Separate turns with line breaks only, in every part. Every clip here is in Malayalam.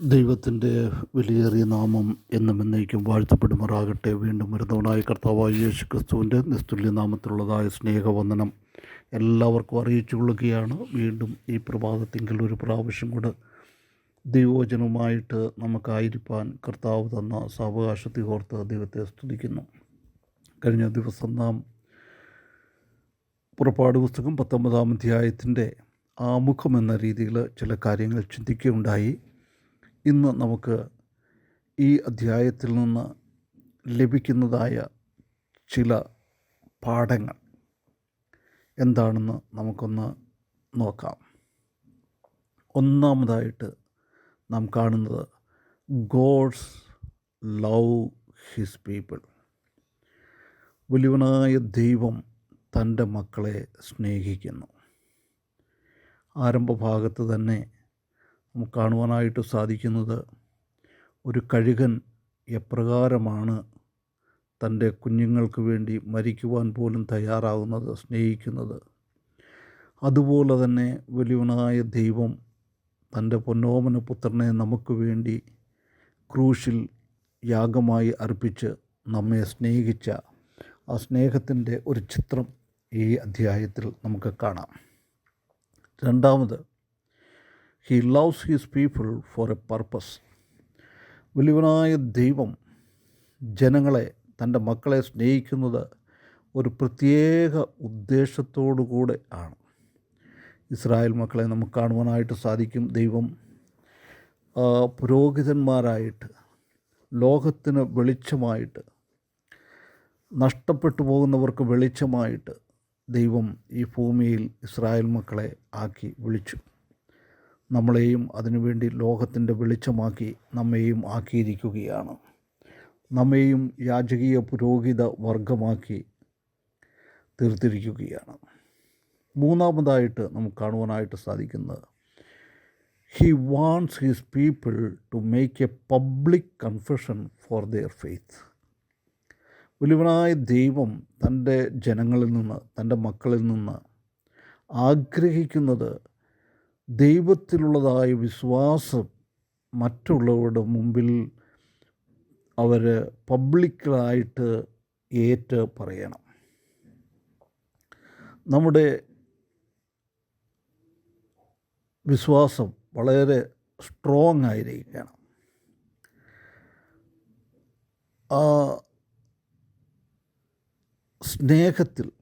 ദൈവത്തിന്റെ വിലയേറിയ നാമം എന്നും എന്നേക്കും വാഴ്ത്തപ്പെടുമാറാകട്ടെ. വീണ്ടും വരുന്നവനായ കർത്താവായ യേശു ക്രിസ്തുവിന്റെ നിസ്തുല്യ നാമത്തിലുള്ളതായ സ്നേഹവന്ദനം എല്ലാവർക്കും അറിയിച്ചു കൊള്ളുകയാണ് വീണ്ടും ഈ പ്രഭാതത്തിങ്കിൽ ഒരു പ്രാവശ്യം കൂടെ ദൈവോചനവുമായിട്ട് നമുക്കായിരിക്കാൻ കർത്താവ് തന്ന സാവകാശത്തെ ഓർത്ത് ദൈവത്തെ സ്തുതിക്കുന്നു. കഴിഞ്ഞ ദിവസം നാം പുറപ്പാട് പുസ്തകം പത്തൊമ്പതാം അധ്യായത്തിന്റെ ആമുഖം എന്ന രീതിയിൽ ചില കാര്യങ്ങൾ ചിന്തിക്കുകയുണ്ടായി. ഇന്ന് നമുക്ക് ഈ അധ്യായത്തിൽ നിന്ന് ലഭിക്കുന്നതായ ചില പാഠങ്ങൾ എന്താണെന്ന് നമുക്കൊന്ന് നോക്കാം. ഒന്നാമതായിട്ട് നാം കാണുന്നത് ഗോഡ്സ് ലവ് ഹിസ് പീപ്പിൾ. വലിയവനായ ദൈവം തന്റെ മക്കളെ സ്നേഹിക്കുന്നു. ആരംഭഭാഗത്ത് തന്നെ നമുക്ക് കാണുവാനായിട്ട് സാധിക്കുന്നത് ഒരു കഴുകൻ എപ്രകാരമാണ് തന്റെ കുഞ്ഞുങ്ങൾക്ക് വേണ്ടി മരിക്കുവാൻ പോലും തയ്യാറാകുന്നത് സ്നേഹിക്കുന്നത്. അതുപോലെ തന്നെ വലിയവനായ ദൈവം തന്റെ പൊന്നോമന പുത്രനെ നമുക്ക് വേണ്ടി ക്രൂശിൽ യാഗമായി അർപ്പിച്ച് നമ്മെ സ്നേഹിച്ച ആ സ്നേഹത്തിന്റെ ഒരു ചിത്രം ഈ അധ്യായത്തിൽ നമുക്ക് കാണാം. രണ്ടാമത് he loves his people for a purpose വലിയവനായ ദൈവം ജനങ്ങളെ തന്റെ മക്കളെ സ്നേഹിക്കുന്നത് ഒരു പ്രത്യേക ഉദ്ദേശത്തോടു കൂടെ ആണ്. ഇസ്രായേൽ മക്കളെ നമുക്ക് കാണുവാനായിട്ട് സാധിക്കും. ദൈവം പുരോഹിതന്മാരായിട്ട് ലോകത്തിന് വെളിച്ചമായിട്ട് നഷ്ടപ്പെട്ടു പോകുന്നവർക്ക് വെളിച്ചമായിട്ട് ദൈവം ഈ ഭൂമിയിൽ ഇസ്രായേൽ മക്കളെ ആക്കി വിളിച്ചു. നമ്മളെയും അതിനുവേണ്ടി ലോകത്തിന്റെ വെളിച്ചമാക്കി നമ്മെയും ആക്കിയിരിക്കുകയാണ്. നമ്മെയും യാചകീയ പുരോഹിത വർഗമാക്കി തീർത്തിരിക്കുകയാണ്. മൂന്നാമതായിട്ട് നമുക്ക് കാണുവാനായിട്ട് സാധിക്കുന്നത് he wants his people to make a public confession for their faith വലിയവനായ ദൈവം തന്റെ ജനങ്ങളിൽ നിന്ന് തന്റെ മക്കളിൽ നിന്ന് ആഗ്രഹിക്കുന്നത് ദൈവത്തിലുള്ളതായ വിശ്വാസം മറ്റുള്ളവരുടെ മുമ്പിൽ അവർ പബ്ലിക്കായിട്ട് ഏറ്റ് പറയണം. നമ്മുടെ വിശ്വാസം വളരെ സ്ട്രോങ് ആയിരിക്കണം. ആ സ്നേഹത്തിൽ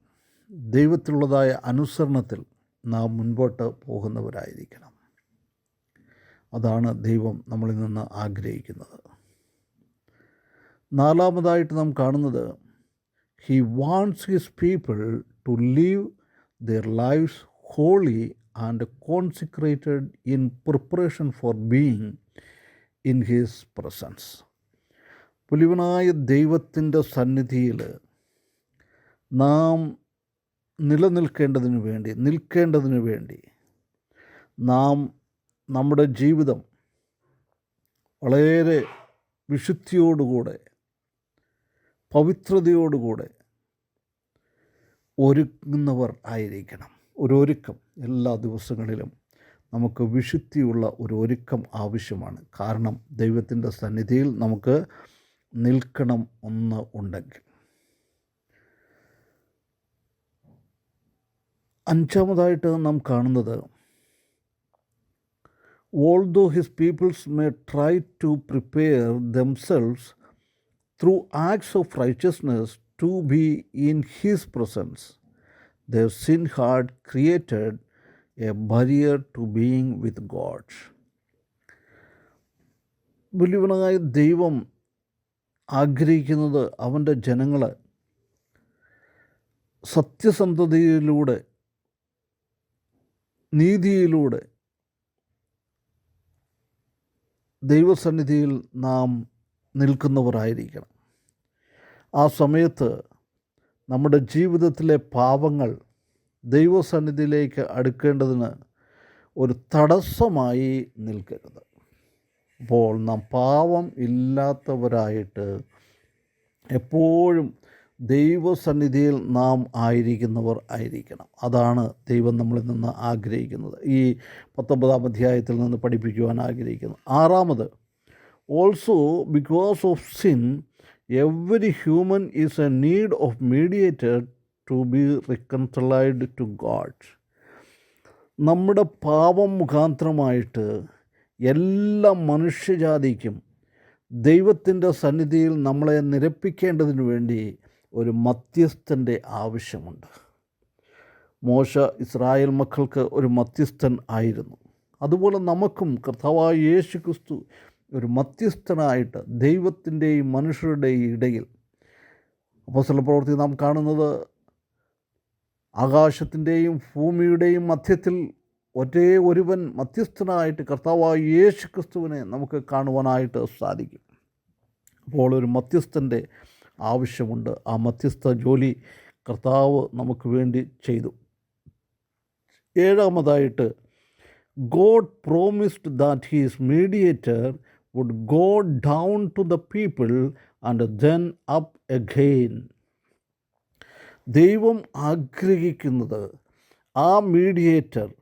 ദൈവത്തിലുള്ളതായ അനുസരണത്തിൽ നാം മുൻപോട്ട് പോകുന്നവരായിരിക്കണം. അതാണ് ദൈവം നമ്മളിൽ നിന്ന് ആഗ്രഹിക്കുന്നത്. നാലാമതായിട്ട് നാം കാണുന്നത് he wants his people to live their lives holy and consecrated in preparation for being in his presence പുലിവനായ ദൈവത്തിന്റെ സന്നിധിയിൽ നാം നിലനിൽക്കേണ്ടതിന് വേണ്ടി നിൽക്കേണ്ടതിന് വേണ്ടി നാം നമ്മുടെ ജീവിതം വളരെ വിശുദ്ധിയോടുകൂടെ പവിത്രതയോടുകൂടെ ഒരുങ്ങുന്നവർ ആയിരിക്കണം. ഒരുക്കം എല്ലാ ദിവസങ്ങളിലും നമുക്ക് വിശുദ്ധിയുള്ള ഒരു ഒരുക്കം ആവശ്യമാണ്. കാരണം ദൈവത്തിന്റെ സന്നിധിയിൽ നമുക്ക് നിൽക്കണം ഒന്ന് ഉണ്ടെങ്കിൽ. അഞ്ചാമതായിട്ട് നാം കാണുന്നത് although his peoples may try to prepare themselves through acts of righteousness to be in his presence the sin had created a barrier to being with God വലിയവനായ ദൈവം ആഗ്രഹിക്കുന്നത് അവന്റെ ജനങ്ങളെ സത്യസന്ധതയിലൂടെ നീതിയിലൂടെ ദൈവസന്നിധിയിൽ നാം നിൽക്കുന്നവരായിരിക്കണം. ആ സമയത്ത് നമ്മുടെ ജീവിതത്തിലെ പാപങ്ങൾ ദൈവസന്നിധിയിലേക്ക് അടുക്കേണ്ടതിന് ഒരു തടസ്സമായി നിൽക്കരുത്. അപ്പോൾ നാം പാവം ഇല്ലാത്തവരായിട്ട് എപ്പോഴും ദൈവസന്നിധിയിൽ നാം ആയിരിക്കുന്നവർ ആയിരിക്കണം. അതാണ് ദൈവം നമ്മളിൽ നിന്ന് ആഗ്രഹിക്കുന്നത്. ഈ പത്തൊമ്പതാം അധ്യായത്തിൽ നിന്ന് പഠിപ്പിക്കുവാൻ ആഗ്രഹിക്കുന്നത് ആറാമത് also because of sin every human is a need of mediated to be reconciled to God നമ്മുടെ പാപം മുഖാന്തരമായിട്ട് എല്ലാ മനുഷ്യജാതിക്കും ദൈവത്തിന്റെ സന്നിധിയിൽ നമ്മളെ നിരപ്പിക്കേണ്ടതിന് വേണ്ടി ഒരു മധ്യസ്ഥന്റെ ആവശ്യമുണ്ട്. മോശ ഇസ്രായേൽ മക്കൾക്ക് ഒരു മധ്യസ്ഥൻ ആയിരുന്നു. അതുപോലെ നമുക്കും കർത്താവായ യേശു ക്രിസ്തു ഒരു മധ്യസ്ഥനായിട്ട് ദൈവത്തിന്റെയും മനുഷ്യരുടെയും ഇടയിൽ. അപ്പോസ്തല പ്രവൃത്തി നാം കാണുന്നത് ആകാശത്തിന്റെയും ഭൂമിയുടെയും മധ്യത്തിൽ ഒരേ ഒരുവൻ മധ്യസ്ഥനായിട്ട് കർത്താവായ യേശു ക്രിസ്തുവിനെ നമുക്ക് കാണുവാനായിട്ട് സാധിക്കും. അപ്പോൾ ഒരു മധ്യസ്ഥന്റെ ആവശ്യമുണ്ട്. ആ മധ്യസ്ഥ ജോലി കർത്താവ് നമുക്ക് വേണ്ടി ചെയ്തു. ഏഴാമതായിട്ട് God promised that his mediator would go down to the people and then up again ദൈവം ആഗ്രഹിക്കുന്നത് ആ മീഡിയേറ്റർ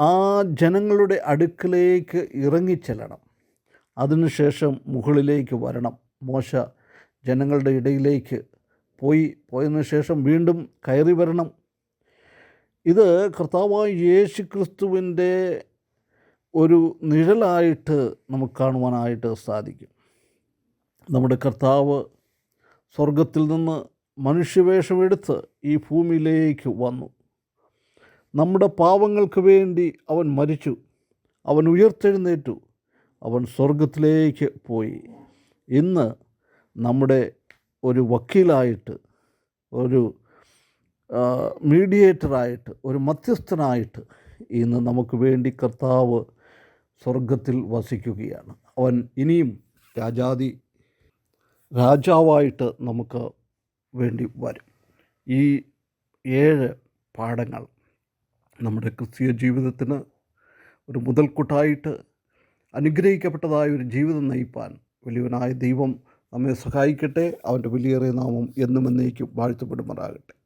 ആ ജനങ്ങളുടെ അടുക്കലേക്ക് ഇറങ്ങിച്ചെല്ലണം. അതിനുശേഷം മുകളിലേക്ക് വരണം. മോശ ജനങ്ങളുടെ ഇടയിലേക്ക് പോയി. പോയതിനു ശേഷം വീണ്ടും കയറി വരണം. ഇത് കർത്താവായ യേശു ക്രിസ്തുവിന്റെ ഒരു നിഴലായിട്ട് നമുക്ക് കാണുവാനായിട്ട് സാധിക്കും. നമ്മുടെ കർത്താവ് സ്വർഗത്തിൽ നിന്ന് മനുഷ്യവേഷമെടുത്ത് ഈ ഭൂമിയിലേക്ക് വന്നു. നമ്മുടെ പാവങ്ങൾക്ക് വേണ്ടി അവൻ മരിച്ചു. അവൻ ഉയർത്തെഴുന്നേറ്റു. അവൻ സ്വർഗത്തിലേക്ക് പോയി. ഇന്ന് നമ്മുടെ ഒരു വക്കീലായിട്ട് ഒരു മീഡിയേറ്ററായിട്ട് ഒരു മധ്യസ്ഥനായിട്ട് ഇന്ന് നമുക്ക് വേണ്ടി കർത്താവ് സ്വർഗത്തിൽ വസിക്കുകയാണ്. അവൻ ഇനിയും രാജാതി രാജാവായിട്ട് നമുക്ക് വേണ്ടി വരും. ഈ ഏഴ് പാഠങ്ങൾ നമ്മുടെ ക്രിസ്തീയ ജീവിതത്തിന് ഒരു മുതൽക്കൂട്ടായിട്ട് അനുഗ്രഹിക്കപ്പെട്ടതായ ഒരു ജീവിതം നയിപ്പാൻ വലിയവനായ ദൈവം നമ്മെ സഹായിക്കട്ടെ അവന്റെ വലിയേറിയ നാമം എന്നും എന്നേക്കും വാഴ്ത്തപ്പെടുമാറാകട്ടെ.